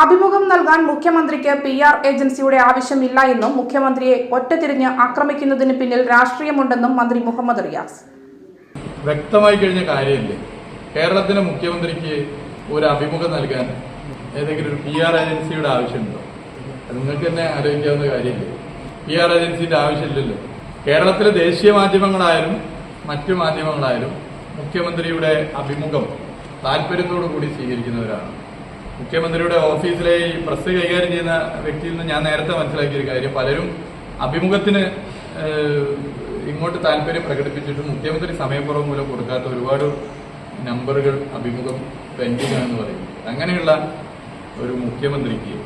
അഭിമുഖം നൽകാൻ മുഖ്യമന്ത്രിക്ക് പി ആർ ഏജൻസിയുടെ ആവശ്യമില്ല എന്നും മുഖ്യമന്ത്രിയെ ഒറ്റതിരിഞ്ഞ് ആക്രമിക്കുന്നതിന് പിന്നിൽ രാഷ്ട്രീയമുണ്ടെന്നും മന്ത്രി മുഹമ്മദ് റിയാസ്. വ്യക്തമായി കഴിഞ്ഞ കാര്യമില്ലേ? കേരളത്തിലെ മുഖ്യമന്ത്രിക്ക് ഒരു അഭിമുഖം നൽകാൻ ഏതെങ്കിലും ഒരു പി ആർ ഏജൻസിയുടെ ആവശ്യമുണ്ടോ? നിങ്ങൾക്ക് തന്നെ ആലോചിക്കാവുന്ന കാര്യമില്ലേ? പി ആർ ഏജൻസിന്റെ ആവശ്യമില്ലല്ലോ. കേരളത്തിലെ ദേശീയ മാധ്യമങ്ങളായാലും മറ്റു മാധ്യമങ്ങളായാലും മുഖ്യമന്ത്രിയുടെ അഭിമുഖം താല്പര്യത്തോടു കൂടി സ്വീകരിക്കുന്നവരാണ്. മുഖ്യമന്ത്രിയുടെ ഓഫീസിലെ ഈ പ്രസ് കൈകാര്യം ചെയ്യുന്ന വ്യക്തിയിൽ നിന്ന് ഞാൻ നേരത്തെ മനസ്സിലാക്കിയ ഒരു കാര്യം. പലരും അഭിമുഖത്തിന് ഇങ്ങോട്ട് താല്പര്യം പ്രകടിപ്പിച്ചിട്ടും മുഖ്യമന്ത്രി സമയക്കുറവ് മൂലം കൊടുക്കാത്ത ഒരുപാട് നമ്പറുകൾ അഭിമുഖം പെൻഡിംഗ് എന്ന് പറയും അങ്ങനെയുള്ള ഒരു മുഖ്യമന്ത്രിക്ക്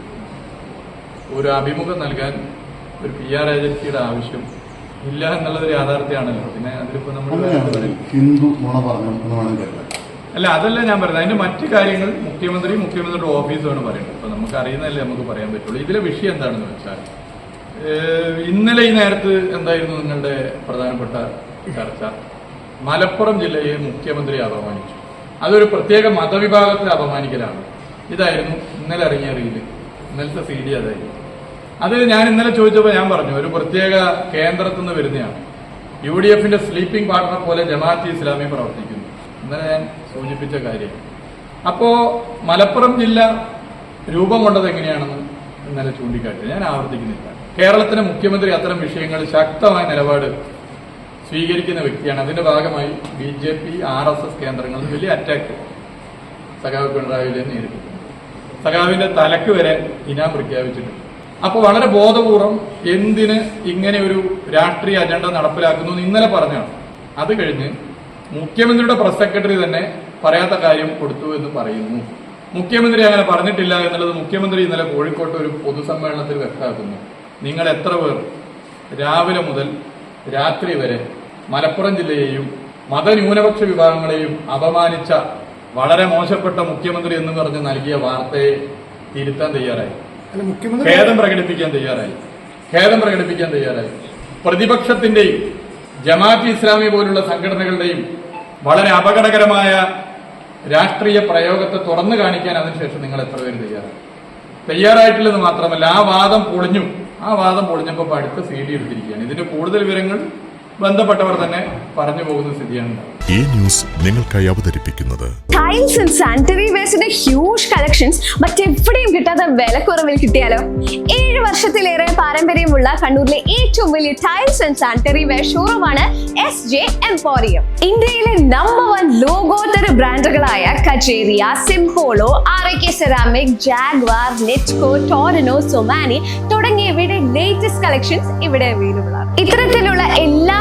ഒരു അഭിമുഖം നൽകാൻ ഒരു പി ആർ ഏജൻസിയുടെ ആവശ്യം ഇല്ല എന്നുള്ളത് ഒരു യാഥാർത്ഥ്യമാണല്ലോ. പിന്നെ അതിലിപ്പോ നമ്മൾ ഹിന്ദു നുണ പറഞ്ഞു എന്ന് വേണമെങ്കിൽ അല്ല അതല്ല ഞാൻ പറയുന്നത് അതിന്റെ മറ്റു കാര്യങ്ങൾ മുഖ്യമന്ത്രി മുഖ്യമന്ത്രിയുടെ ഓഫീസാണ് പറയുന്നത് അപ്പൊ നമുക്ക് അറിയുന്നതല്ലേ നമുക്ക് പറയാൻ പറ്റുള്ളൂ. ഇതിലെ വിഷയം എന്താണെന്ന് വെച്ചാൽ ഇന്നലെ ഈ നേരത്ത് എന്തായിരുന്നു നിങ്ങളുടെ പ്രധാനപ്പെട്ട ചർച്ച? മലപ്പുറം ജില്ലയെ മുഖ്യമന്ത്രി അപമാനിച്ചു. അതൊരു പ്രത്യേക മതവിഭാഗത്തെ അപമാനിക്കലാണ്. ഇതായിരുന്നു ഇന്നലെ ഇറങ്ങിയ റീൽ ഇന്നലത്തെ സി ഡി അതായിരുന്നു. അത് ഞാൻ ഇന്നലെ ചോദിച്ചപ്പോൾ ഞാൻ പറഞ്ഞു ഒരു പ്രത്യേക കേന്ദ്രത്തിൽ നിന്ന് വരുന്നതാണ്. യു ഡി എഫിന്റെ സ്ലീപ്പിംഗ് പാർട്ണർ പോലെ ജമാഅത്ത് ഇസ്ലാമി പ്രവർത്തിക്കുന്നു. ഇന്നലെ ഞാൻ സൂചിപ്പിച്ച കാര്യം. അപ്പോ മലപ്പുറം ജില്ല രൂപം കൊണ്ടത് എങ്ങനെയാണെന്ന് ഇന്നലെ ചൂണ്ടിക്കാട്ടി. ഞാൻ ആവർത്തിക്കുന്നില്ല. കേരളത്തിലെ മുഖ്യമന്ത്രി അത്തരം വിഷയങ്ങൾ ശക്തമായ നിലപാട് സ്വീകരിക്കുന്ന വ്യക്തിയാണ്. അതിന്റെ ഭാഗമായി B J P R S S കേന്ദ്രങ്ങളിൽ വലിയ അറ്റാക്ക് സഖാവ് പിണറായി വിജയൻ നേരിട്ടിട്ടുണ്ട്. സഖാവിന്റെ തലക്ക് വരെ ഇനാം പ്രഖ്യാപിച്ചിട്ടുണ്ട്. അപ്പോൾ വളരെ ബോധപൂർവം എന്തിന് ഇങ്ങനെ ഒരു രാഷ്ട്രീയ അജണ്ട നടപ്പിലാക്കുന്നു എന്ന് ഇന്നലെ പറഞ്ഞാണ് അത് കഴിഞ്ഞ് മുഖ്യമന്ത്രിയുടെ പ്രസ് സെക്രട്ടറി തന്നെ പറയാത്ത കാര്യം കൊടുത്തു എന്ന് പറയുന്നു. മുഖ്യമന്ത്രി അങ്ങനെ പറഞ്ഞിട്ടില്ല എന്നുള്ളത് മുഖ്യമന്ത്രി ഇന്നലെ കോഴിക്കോട്ട് ഒരു പൊതുസമ്മേളനത്തിൽ വ്യക്തമാക്കുന്നു. നിങ്ങൾ എത്ര പേർ രാവിലെ മുതൽ രാത്രി വരെ മലപ്പുറം ജില്ലയെയും മതന്യൂനപക്ഷ വിഭാഗങ്ങളെയും അപമാനിച്ച വളരെ മോശപ്പെട്ട മുഖ്യമന്ത്രി എന്ന് പറഞ്ഞ് നൽകിയ വാർത്തയെ തിരുത്താൻ തയ്യാറായി. ഖേദം പ്രകടിപ്പിക്കാൻ തയ്യാറായി. ഖേദം പ്രകടിപ്പിക്കാൻ തയ്യാറായി. പ്രതിപക്ഷത്തിന്റെയും ജമാഅത്ത് ഇസ്ലാമി പോലുള്ള സംഘടനകളുടെയും വളരെ അപകടകരമായ രാഷ്ട്രീയ പ്രയോഗത്തെ തുറന്നു കാണിക്കാൻ അതിനുശേഷം നിങ്ങൾ എത്ര പേര് തയ്യാറാണ് തയ്യാറായിട്ടില്ലെന്ന് മാത്രമല്ല ആ വാദം പൊളിഞ്ഞു. ആ വാദം പൊളിഞ്ഞപ്പോൾ ഇപ്പൊ സീഡി സി എടുത്തിരിക്കുകയാണ്. ഇതിന്റെ കൂടുതൽ വിവരങ്ങൾ ബന്ധപ്പെട്ടവർ തന്നെ പറഞ്ഞു പോകുന്ന സ്ഥിതിയാണ് ഉണ്ടാവുക. ന്യൂസ് നിങ്ങൾക്കായി അവതരിപ്പിക്കുന്നത്. ടൈൽസ് ആൻഡ് സാനിറ്ററി വെയർസിന്റെ ഹ്യൂജ് കളക്ഷൻസ് മറ്റെവിടെയും കിട്ടാത്ത വിലക്കുറവിൽ കിട്ടിയാലോ? ഏഴ് വർഷത്തിലേറെ പാരമ്പര്യമുള്ള കണ്ണൂരിലെ ഏറ്റവും വലിയ ടൈൽസ് ആൻഡ് സാനിറ്ററി വെയർ ഷോറൂമാണ് എസ് ജെ എംപോറിയം ഇന്ത്യയിലെ നമ്പർ വൺ ലോകോത്തര ബ്രാൻഡുകളായ Kajaria Simpolo R K ceramic Jaquar Nitco Torino Somany തുടങ്ങിയവയുടെ ലേറ്റസ്റ്റ് കളക്ഷൻസ് ഇവിടെ അവൈലബിൾ ആണ്. ഇത്തരത്തിലുള്ള എല്ലാ